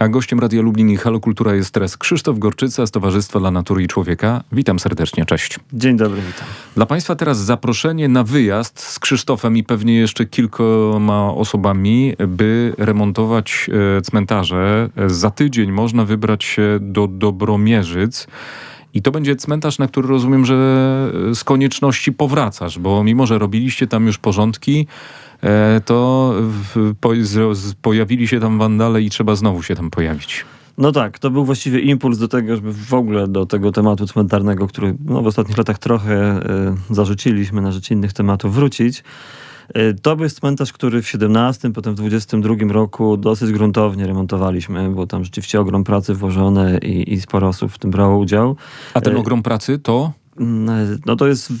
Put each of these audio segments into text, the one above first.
A gościem Radia Lublin i Halo Kultura jest teraz Krzysztof Gorczyca z Towarzystwa dla Natury i Człowieka. Witam serdecznie, cześć. Dzień dobry, witam. Dla Państwa teraz zaproszenie na wyjazd z Krzysztofem i pewnie jeszcze kilkoma osobami, by remontować e, cmentarze. Za tydzień można wybrać się do Dobromierzyc. I to będzie cmentarz, na który rozumiem, że z konieczności powracasz, bo mimo, że robiliście tam już porządki, to po, z, pojawili się tam wandale i trzeba znowu się tam pojawić. No tak, to był właściwie impuls do tego, żeby w ogóle do tego tematu cmentarnego, który no, w ostatnich latach trochę y, zarzuciliśmy na rzecz innych tematów, wrócić. Y, to był cmentarz, który w 17, potem w 22 roku dosyć gruntownie remontowaliśmy, bo tam rzeczywiście ogrom pracy włożone i, i sporo osób w tym brało udział. A ten ogrom pracy to? No to jest...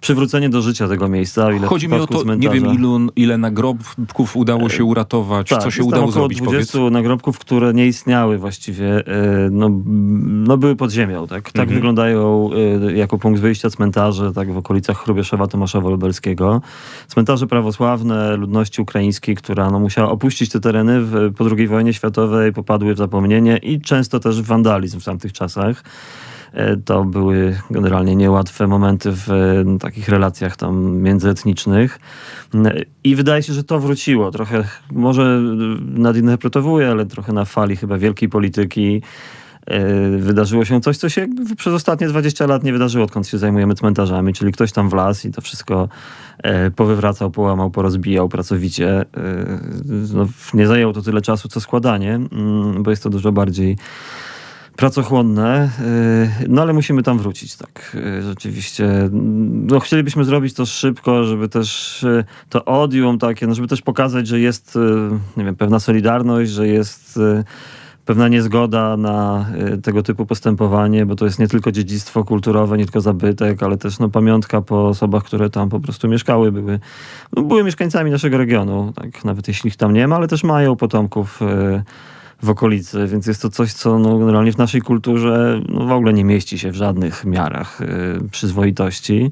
Przywrócenie do życia tego miejsca. Ile Chodzi mi o to, cmentarza. nie wiem ilu, ile nagrobków udało się uratować, tak, co się udało zrobić, 20 powiedz? nagrobków, które nie istniały właściwie, e, no, no były pod ziemią. Tak, tak mhm. wyglądają e, jako punkt wyjścia cmentarze, tak w okolicach Chrubieszowa, Tomaszowa Lubelskiego. Cmentarze prawosławne ludności ukraińskiej, która no, musiała opuścić te tereny w, po II wojnie światowej, popadły w zapomnienie i często też w wandalizm w tamtych czasach. E, to były generalnie niełatwe momenty w e, takich relacjach tam międzyetnicznych. I wydaje się, że to wróciło. Trochę, może nadinterpretowuję, ale trochę na fali chyba wielkiej polityki e, wydarzyło się coś, co się przez ostatnie 20 lat nie wydarzyło, odkąd się zajmujemy cmentarzami, czyli ktoś tam wlazł i to wszystko powywracał, połamał, porozbijał pracowicie. No, nie zajęło to tyle czasu, co składanie, mm, bo jest to dużo bardziej pracochłonne, y, no ale musimy tam wrócić, tak, y, rzeczywiście. No, chcielibyśmy zrobić to szybko, żeby też y, to odium takie, no, żeby też pokazać, że jest, nie wiem, pewna solidarność, że jest pewna niezgoda na tego typu postępowanie, bo to jest nie tylko dziedzictwo kulturowe, nie tylko zabytek, ale też no, pamiątka po osobach, które tam po prostu mieszkały, były, no, były mieszkańcami naszego regionu, tak, nawet jeśli ich tam nie ma, ale też mają potomków w okolicy, więc jest to coś, co no, generalnie w naszej kulturze no, w ogóle nie mieści się w żadnych miarach y, przyzwoitości.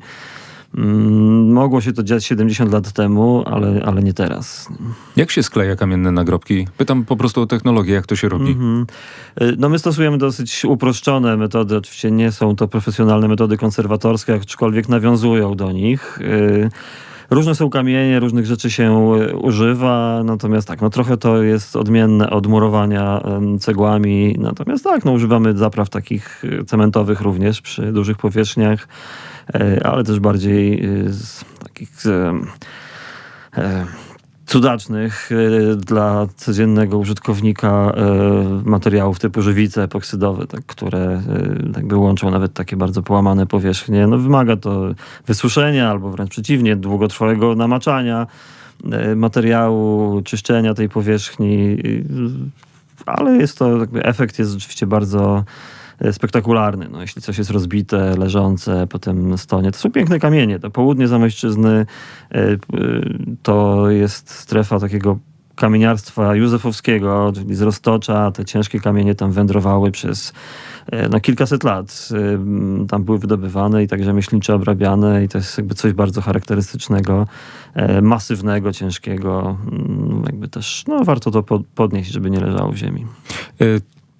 Mm, mogło się to dziać 70 lat temu, ale, ale nie teraz. Jak się skleja kamienne nagrobki? Pytam po prostu o technologię, jak to się robi. Mm -hmm. No my stosujemy dosyć uproszczone metody. Oczywiście nie są to profesjonalne metody konserwatorskie, aczkolwiek nawiązują do nich. Y Różne są kamienie, różnych rzeczy się e, używa, natomiast tak, no trochę to jest odmienne od murowania cegłami, natomiast tak, no używamy zapraw takich e, cementowych również przy dużych powierzchniach, e, ale też bardziej z takich cudacznych e, dla codziennego użytkownika e, materiałów typu żywice epoksydowe, tak, które e, jakby łączą nawet takie bardzo połamane powierzchnie. No, wymaga to wysuszenia albo wręcz przeciwnie, długotrwałego namaczania materiału, czyszczenia tej powierzchni, ale jest to, efekt jest rzeczywiście bardzo spektakularny. No, jeśli coś jest rozbite, leżące, potem stonie. To są piękne kamienie. To południe Zamojszczyzny e, e, to jest strefa takiego kamieniarstwa józefowskiego, czyli z Roztocza. Te ciężkie kamienie tam wędrowały przez no, kilkaset lat. Tam były wydobywane i także myślnicze obrabiane i to jest jakby coś bardzo charakterystycznego, masywnego, ciężkiego. Mm, jakby też, no warto to podnieść, żeby nie leżało w ziemi.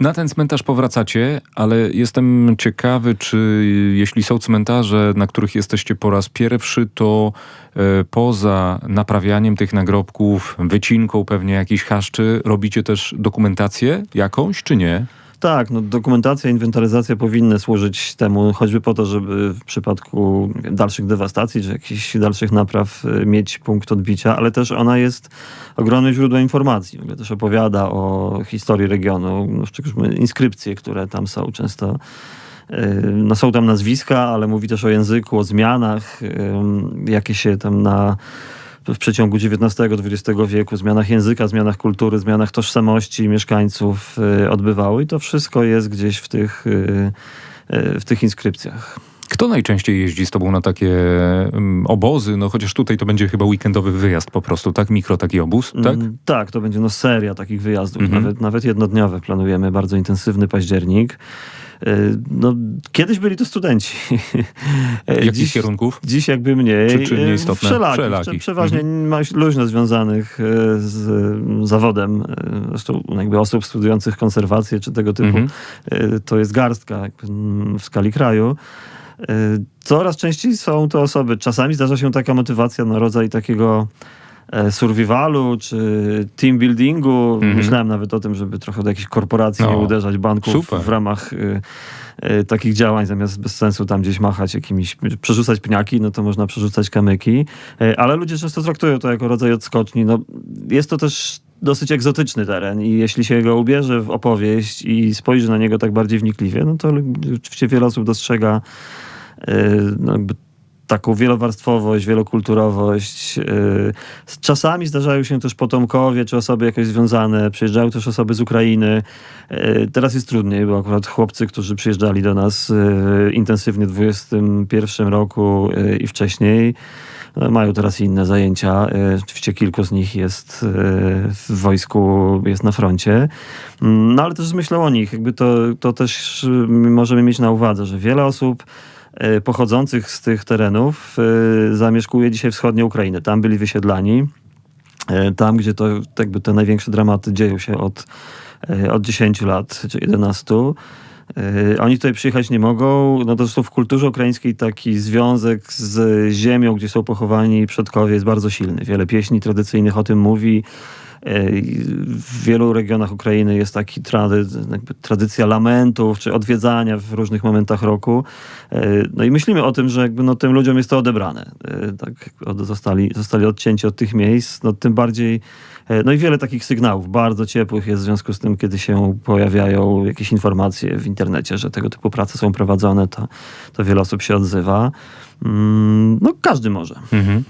Na ten cmentarz powracacie, ale jestem ciekawy, czy jeśli są cmentarze, na których jesteście po raz pierwszy, to e, poza naprawianiem tych nagrobków, wycinką pewnie jakichś haszczy, robicie też dokumentację jakąś, czy nie? Tak, no, dokumentacja, inwentaryzacja powinny służyć temu, choćby po to, żeby w przypadku dalszych dewastacji czy jakichś dalszych napraw y, mieć punkt odbicia, ale też ona jest ogromnym źródłem informacji. Też opowiada o historii regionu, no, szczególnie inskrypcje, które tam są często. Y, no, są tam nazwiska, ale mówi też o języku, o zmianach, jakie się tam na w przeciągu XIX-XX wieku, zmianach języka, zmianach kultury, zmianach tożsamości mieszkańców y, odbywały i to wszystko jest gdzieś w tych, y, y, w tych inskrypcjach. Kto najczęściej jeździ z tobą na takie um, obozy? No chociaż tutaj to będzie chyba weekendowy wyjazd po prostu, tak? Mikro taki obóz, tak? Mm, tak, to będzie no seria takich wyjazdów, mm -hmm. nawet, nawet jednodniowe planujemy, bardzo intensywny październik. No, kiedyś byli to studenci. Jakich dziś, kierunków? Dziś jakby mniej. Czy, czy nieistotne? Wszelakich. Wszelakich. Przeważnie mhm. luźno związanych z zawodem. Zresztą jakby osób studiujących konserwację czy tego typu mhm. to jest garstka w skali kraju. Coraz częściej są to osoby, czasami zdarza się taka motywacja na rodzaj takiego E, survivalu czy team buildingu. -hmm. Myślałem nawet o tym, żeby trochę do jakichś korporacji no. nie uderzać, banków Super. w ramach y, y, takich działań, zamiast bez sensu tam gdzieś machać jakimiś, przerzucać pniaki, no to można przerzucać kamyki. Y, ale ludzie często traktują to jako rodzaj odskoczni. No, jest to też dosyć egzotyczny teren i jeśli się go ubierze w opowieść i spojrzy na niego tak bardziej wnikliwie, no to oczywiście wiele osób dostrzega no, jakby taką wielowarstwowość, wielokulturowość. Y, czasami zdarzają się też potomkowie, czy osoby jakoś związane. Przyjeżdżają też osoby z Ukrainy. Y, teraz jest trudniej, bo akurat chłopcy, którzy przyjeżdżali do nas y, intensywnie w 2021 roku i wcześniej, no, mają teraz inne zajęcia. Oczywiście kilku z nich jest w wojsku, jest na froncie. Mm, no ale też myślę o nich. Jakby to, to też możemy mieć na uwadze, że wiele osób pochodzących z tych terenów e, zamieszkuje dzisiaj wschodnią Ukrainę. Tam byli wysiedlani. E, tam, gdzie to jakby te największe dramaty dzieją się od, od 10 lat czy 11. Oni tutaj przyjechać nie mogą. No to w kulturze ukraińskiej taki związek z ziemią, gdzie są pochowani przodkowie jest bardzo silny. Wiele pieśni tradycyjnych o tym mówi. W wielu regionach Ukrainy jest taki trady, tradycja lamentów czy odwiedzania w różnych momentach roku. No i myślimy o tym, że jakby no, tym ludziom jest to odebrane. Tak, zostali, zostali odcięci od tych miejsc. No, tym bardziej no i wiele takich sygnałów bardzo ciepłych jest w związku z tym, kiedy się pojawiają jakieś informacje w internecie, że tego typu prace są prowadzone, to, to wiele osób się odzywa. Mm, no każdy może. Mhm.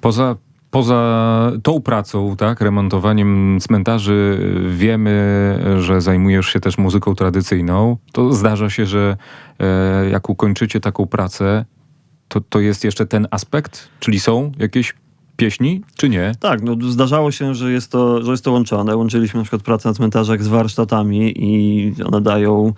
Poza Poza tą pracą, tak, remontowaniem cmentarzy, wiemy, że zajmujesz się też muzyką tradycyjną. To zdarza się, że e, jak ukończycie taką pracę, to, to jest jeszcze ten aspekt? Czyli są jakieś pieśni, czy nie? Tak, no zdarzało się, że jest to, że jest to łączone. Łączyliśmy na przykład pracę na cmentarzach z warsztatami i one dają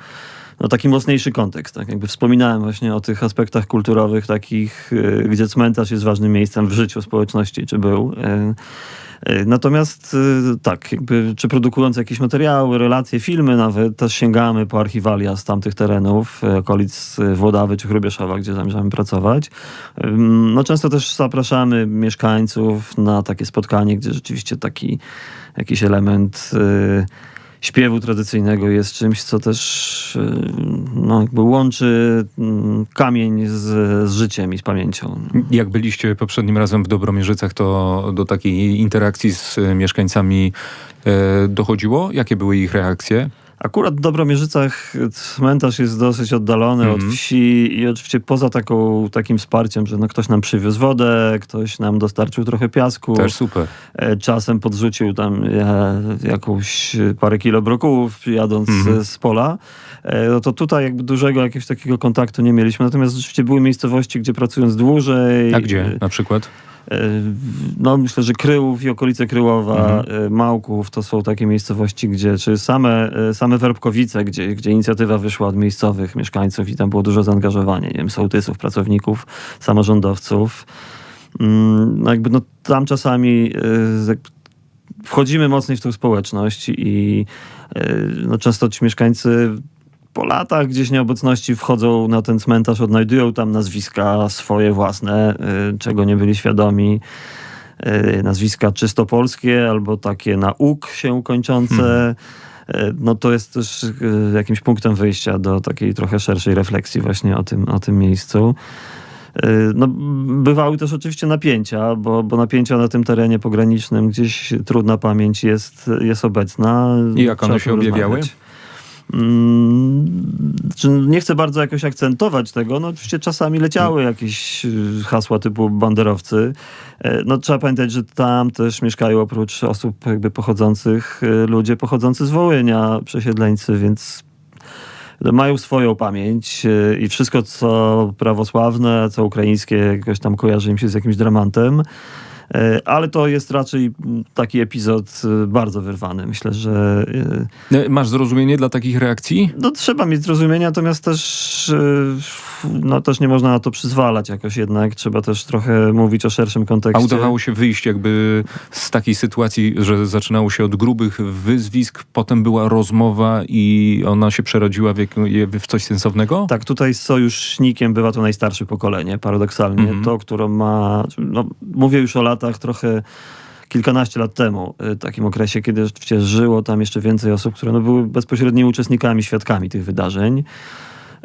no, taki mocniejszy kontekst. Tak? Jakby wspominałem właśnie o tych aspektach kulturowych, takich, y, gdzie cmentarz jest ważnym miejscem w życiu społeczności, czy był. Y, y, natomiast tak, jakby, czy produkując jakieś materiały, relacje, filmy nawet, też sięgamy po archiwalia z tamtych terenów, okolic Włodawy czy Hrubieszowa, gdzie zamierzamy pracować. No często też zapraszamy mieszkańców na takie spotkanie, gdzie rzeczywiście taki jakiś element śpiewu tradycyjnego jest czymś, co też y, no, jakby łączy mm, kamień z, z życiem i z pamięcią. Jak byliście poprzednim razem w Dobromierzycach, to do takiej interakcji z mieszkańcami e, dochodziło? Jakie były ich reakcje? Akurat w Dobromierzycach cmentarz jest dosyć oddalony mm -hmm. od mhm. wsi i oczywiście poza taką, takim wsparciem, że no ktoś nam przywiózł wodę, ktoś nam dostarczył trochę piasku. Też super. E, czasem podrzucił tam e, jakąś parę kilo brokułów jadąc mm -hmm. z pola. E, no to tutaj jakby dużego jakiegoś takiego kontaktu nie mieliśmy. Natomiast rzeczywiście były miejscowości, gdzie pracując dłużej... A gdzie na przykład? E, no myślę, że Kryłów i okolice Kryłowa, mhm. E, Małków to są takie miejscowości, gdzie, czy same, e, same Werbkowice, gdzie, gdzie inicjatywa wyszła od miejscowych mieszkańców i tam było dużo zaangażowania, nie wiem, sołtysów, pracowników, samorządowców. Mm, no jakby no, tam czasami wchodzimy mocniej w tą społeczność i no, często ci mieszkańcy po latach gdzieś nieobecności wchodzą na ten cmentarz, odnajdują tam nazwiska swoje własne, y, czego nie byli świadomi. Y, nazwiska czysto polskie albo takie na uk się kończące. Hmm. Y, no to jest też jakimś punktem wyjścia do takiej trochę szerszej refleksji właśnie o tym, o tym miejscu. No, bywały też oczywiście napięcia, bo, bo napięcia na tym terenie pogranicznym gdzieś trudna pamięć jest, jest obecna. I jak one się objawiały? Mm, nie chcę bardzo jakoś akcentować tego. No oczywiście czasami leciały jakieś y, hasła typu banderowcy. E, no trzeba pamiętać, że tam też mieszkają oprócz osób jakby pochodzących y, ludzie pochodzący z Wołynia, przesiedleńcy, więc mają swoją pamięć y, i wszystko, co prawosławne, co ukraińskie, jakoś tam kojarzy im się z jakimś dramatem. E, Ale to jest raczej mm, taki epizod e, bardzo wyrwany. Myślę, że e, Masz zrozumienie dla takich reakcji? no, trzeba mieć zrozumienie, natomiast też, no, też nie można na to przyzwalać jakoś jednak. Trzeba też trochę mówić o szerszym kontekście. A udawało się wyjść jakby z takiej sytuacji, że zaczynało się od grubych wyzwisk, potem była rozmowa i ona się przerodziła w, jak- w coś sensownego? Tak, tutaj z sojusznikiem bywa to najstarsze pokolenie, paradoksalnie. Mhm. To, które ma, no, mówię już o latach trochę kilkanaście lat temu, y, takim okresie, kiedy przecież żyło tam jeszcze więcej osób, które no, były bezpośrednimi uczestnikami, świadkami tych wydarzeń.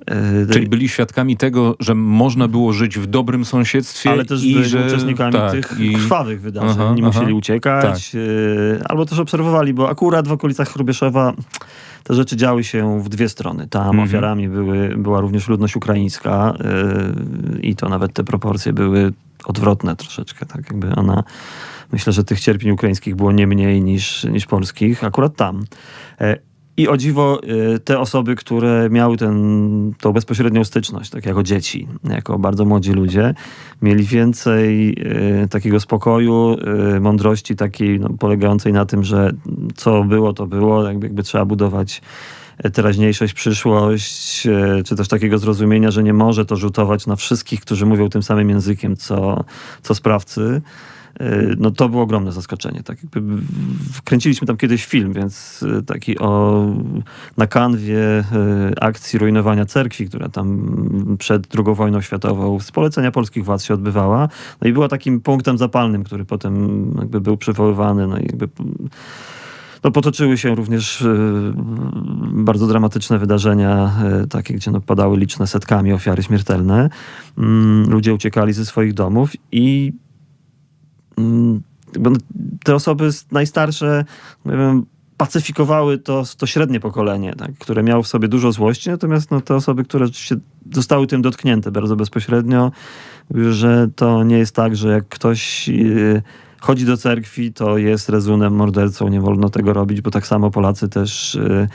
Y, Czyli byli świadkami tego, że można było żyć w dobrym sąsiedztwie ale też i byli że uczestnikami tak, tych i- krwawych wydarzeń. Aha, nie aha. musieli uciekać, y, albo też obserwowali, bo akurat w okolicach Chrubieszowa te rzeczy działy się w dwie strony. Tam Mhm. ofiarami były, była również ludność ukraińska y, i to nawet te proporcje były odwrotne troszeczkę. Tak jakby ona, myślę, że tych cierpień ukraińskich było nie mniej niż, niż polskich, akurat tam. I o dziwo, y, te osoby, które miały ten, tą bezpośrednią styczność, tak jako dzieci, jako bardzo młodzi ludzie, mieli więcej y, takiego spokoju, y, mądrości takiej no, polegającej na tym, że co było, to było, jakby, jakby trzeba budować e, teraźniejszość, przyszłość, e, czy też takiego zrozumienia, że nie może to rzutować na wszystkich, którzy mówią tym samym językiem, co, co sprawcy. E, No to było ogromne zaskoczenie. Tak jakby wkręciliśmy tam kiedyś film, więc e, taki o na kanwie e, akcji rujnowania cerkwi, która tam przed II wojną światową z polecenia polskich władz się odbywała. No i była takim punktem zapalnym, który potem jakby był przywoływany, no i jakby no, potoczyły się również bardzo dramatyczne wydarzenia, takie, gdzie no, padały liczne setkami ofiary śmiertelne. Mm, ludzie uciekali ze swoich domów i te osoby najstarsze, pacyfikowały to, to średnie pokolenie, tak, które miało w sobie dużo złości, natomiast no, te osoby, które zostały tym dotknięte bardzo bezpośrednio, że to nie jest tak, że jak ktoś e, chodzi do cerkwi, to jest rezunem mordercą, nie wolno tego robić, bo tak samo Polacy też e,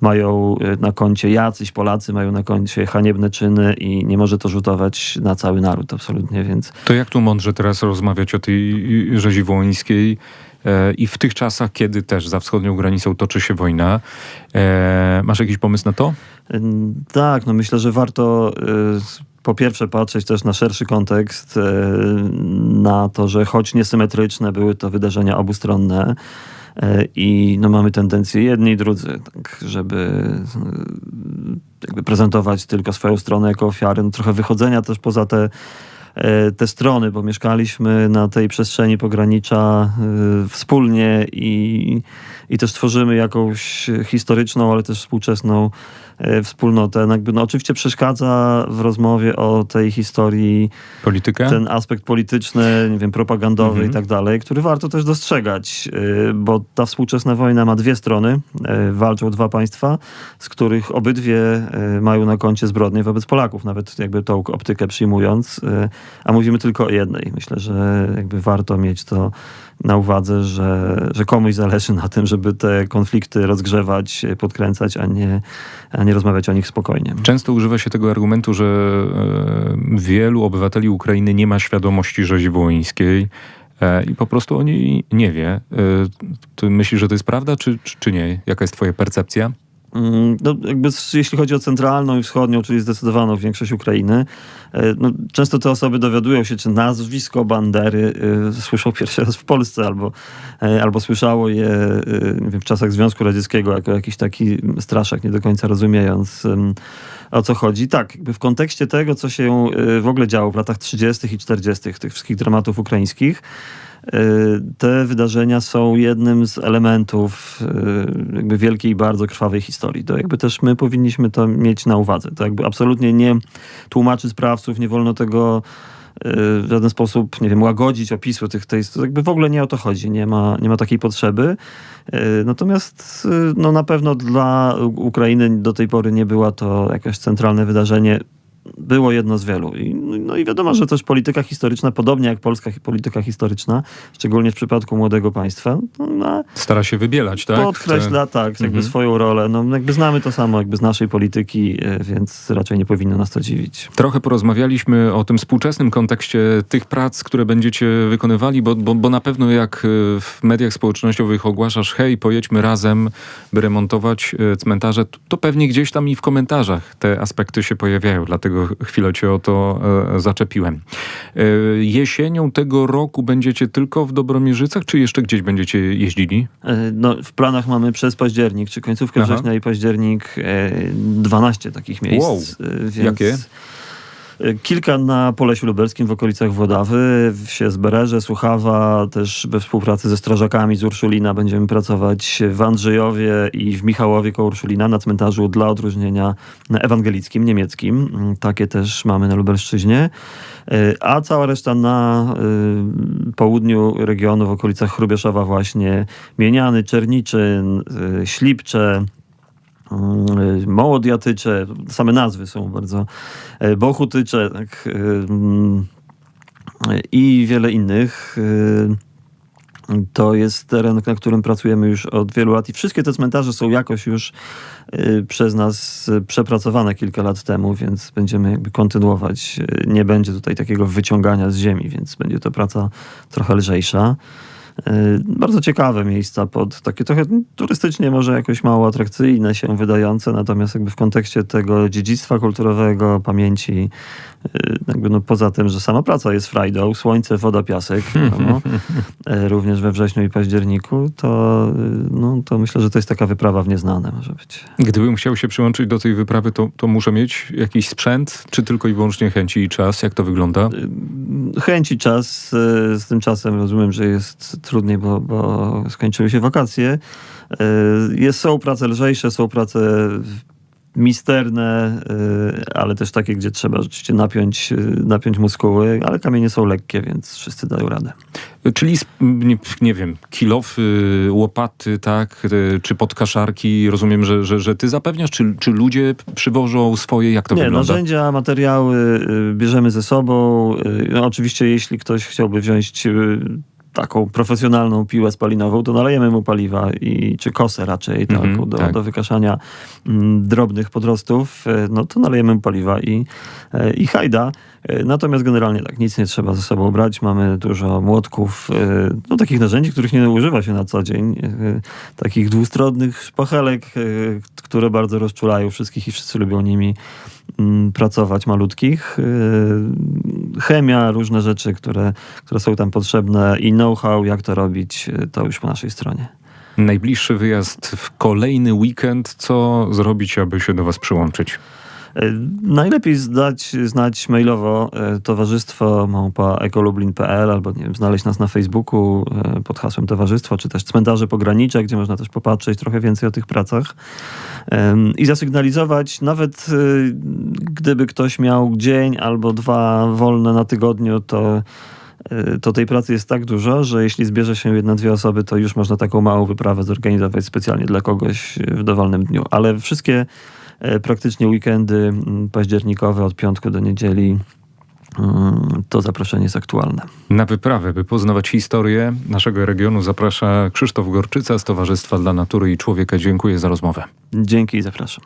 mają e, na koncie, jacyś Polacy mają na koncie haniebne czyny i nie może to rzutować na cały naród absolutnie, więc To jak tu mądrze teraz rozmawiać o tej rzezi wołyńskiej e, i w tych czasach, kiedy też za wschodnią granicą toczy się wojna. E, masz jakiś pomysł na to? Tak, no myślę, że warto po pierwsze patrzeć też na szerszy kontekst, na to, że choć niesymetryczne były to wydarzenia obustronne i no mamy tendencję jedni i drudzy, tak, żeby jakby prezentować tylko swoją stronę jako ofiary, no trochę wychodzenia też poza te e, te strony, bo mieszkaliśmy na tej przestrzeni pogranicza y, wspólnie i, i też tworzymy jakąś historyczną, ale też współczesną e, wspólnotę. No Jakby, no oczywiście przeszkadza w rozmowie o tej historii ten aspekt polityczny, nie wiem, propagandowy Mhm. i tak dalej, który warto też dostrzegać, bo ta współczesna wojna ma dwie strony. Walczą dwa państwa, z których obydwie mają na koncie zbrodnie wobec Polaków, nawet jakby tą optykę przyjmując, a mówimy tylko o jednej. Myślę, że jakby warto mieć to na uwadze, że, że komuś zależy na tym, żeby te konflikty rozgrzewać, podkręcać, a nie, a nie rozmawiać o nich spokojnie. Często używa się tego argumentu, że e, wielu obywateli Ukrainy nie ma świadomości rzezi wołyńskiej e, i po prostu o niej nie wie. E, ty myślisz, że to jest prawda, czy, czy nie? Jaka jest twoja percepcja? Mm, No, jakby jeśli chodzi o centralną i wschodnią, czyli zdecydowaną większość Ukrainy, e, no, często te osoby dowiadują się, czy nazwisko Bandery y, słyszą pierwszy raz w Polsce, albo, e, albo słyszało je y, wiem, w czasach Związku Radzieckiego jako jakiś taki straszak, nie do końca rozumiejąc o co chodzi. Tak, w kontekście tego, co się y, w ogóle działo w latach 30. i 40., tych wszystkich dramatów ukraińskich, y, te wydarzenia są jednym z elementów y, jakby wielkiej, bardzo krwawej historii. To jakby też my powinniśmy to mieć na uwadze. To jakby absolutnie nie tłumaczy sprawców, nie wolno tego y, w żaden sposób, nie wiem, łagodzić opisu tych, tej, to jakby w ogóle nie o to chodzi, nie ma, nie ma takiej potrzeby. Y, Natomiast y, no, na pewno dla Ukrainy do tej pory nie była to jakieś centralne wydarzenie było jedno z wielu. I, no i wiadomo, że też polityka historyczna, podobnie jak polska polityka historyczna, szczególnie w przypadku młodego państwa, no, Stara się wybielać, tak? podkreśla tak, jakby Mhm. swoją rolę. No, jakby znamy to samo jakby z naszej polityki, e, więc raczej nie powinno nas to dziwić. Trochę porozmawialiśmy o tym współczesnym kontekście tych prac, które będziecie wykonywali, bo, bo, bo na pewno jak y, w mediach społecznościowych ogłaszasz, hej, pojedźmy razem, by remontować y, cmentarze, to- to pewnie gdzieś tam i w komentarzach te aspekty się pojawiają, dlatego chwilę cię o to e, zaczepiłem. E, Jesienią tego roku będziecie tylko w Dobromierzycach, czy jeszcze gdzieś będziecie jeździli? E, No, w planach mamy przez październik, czy końcówkę Aha. września i październik e, 12 takich miejsc. Wow. Więc Jakie? E, Kilka na Polesiu Lubelskim w okolicach Włodawy, w Siezbererze, Słuchawa, też we współpracy ze strażakami z Urszulina będziemy pracować w Andrzejowie i w Michałowie koło Urszulina na cmentarzu dla odróżnienia ewangelickim, niemieckim. Mm, Takie też mamy na Lubelszczyźnie. E, A cała reszta na y, południu regionu, w okolicach Chrubieszowa właśnie, Mieniany, Czerniczyn, y, Ślipcze, Mołodiatycze, same nazwy są bardzo, y, Bochutycze, tak, y, mm, i wiele innych. To jest teren, na którym pracujemy już od wielu lat i wszystkie te cmentarze są jakoś już przez nas przepracowane kilka lat temu, więc będziemy jakby kontynuować. Nie będzie tutaj takiego wyciągania z ziemi, więc będzie to praca trochę lżejsza. Y, Bardzo ciekawe miejsca, pod takie trochę turystycznie może jakoś mało atrakcyjne się wydające, natomiast jakby w kontekście tego dziedzictwa kulturowego, pamięci, y, jakby no poza tym, że sama praca jest frajdą, słońce, woda, piasek, y, również we wrześniu i październiku, to, no, to myślę, że to jest taka wyprawa w nieznane może być. Gdybym chciał się przyłączyć do tej wyprawy, to, to muszę mieć jakiś sprzęt, czy tylko i wyłącznie chęci i czas? Jak to wygląda? Chęci czas, z tym czasem rozumiem, że jest trudniej, bo, bo skończyły się wakacje. Y, Jest, są prace lżejsze, są prace misterne, y, ale też takie, gdzie trzeba rzeczywiście napiąć, y, napiąć muskuły, ale kamienie są lekkie, więc wszyscy dają radę. Czyli, nie, nie wiem, kilofy, łopaty, tak, czy podkaszarki, rozumiem, że, że, że ty zapewniasz, czy, czy ludzie przywożą swoje, jak to Nie, wygląda? narzędzia, materiały bierzemy ze sobą. Oczywiście, jeśli ktoś chciałby wziąć taką profesjonalną piłę spalinową, to nalejemy mu paliwa i czy kosę raczej taką Mhm, do, tak. do wykaszania mm, drobnych podrostów, y, no to nalejemy mu paliwa i, y, i hajda. Y, Natomiast generalnie tak, nic nie trzeba ze sobą brać. Mamy dużo młotków, no takich narzędzi, których nie używa się na co dzień. Takich dwustronnych szpachelek, które bardzo rozczulają wszystkich i wszyscy lubią nimi mm, pracować malutkich. Yy, Chemia, różne rzeczy, które, które są tam potrzebne i know-how, jak to robić, yy, to już po naszej stronie. Najbliższy wyjazd w kolejny weekend, co zrobić, aby się do was przyłączyć? Yy, Najlepiej zdać, znać mailowo yy, towarzystwo małpa ekolublin.pl albo nie wiem, znaleźć nas na Facebooku yy, pod hasłem towarzystwo, czy też cmentarze pogranicze, gdzie można też popatrzeć trochę więcej o tych pracach i zasygnalizować, nawet gdyby ktoś miał dzień albo dwa wolne na tygodniu, to to tej pracy jest tak dużo, że jeśli zbierze się jedna, dwie osoby, to już można taką małą wyprawę zorganizować specjalnie dla kogoś w dowolnym dniu. Ale wszystkie e, praktycznie weekendy październikowe od piątku do niedzieli mm, to zaproszenie jest aktualne. Na wyprawę, by poznawać historię naszego regionu, zaprasza Krzysztof Gorczyca z Towarzystwa dla Natury i Człowieka. Dziękuję za rozmowę. Dzięki i zapraszam.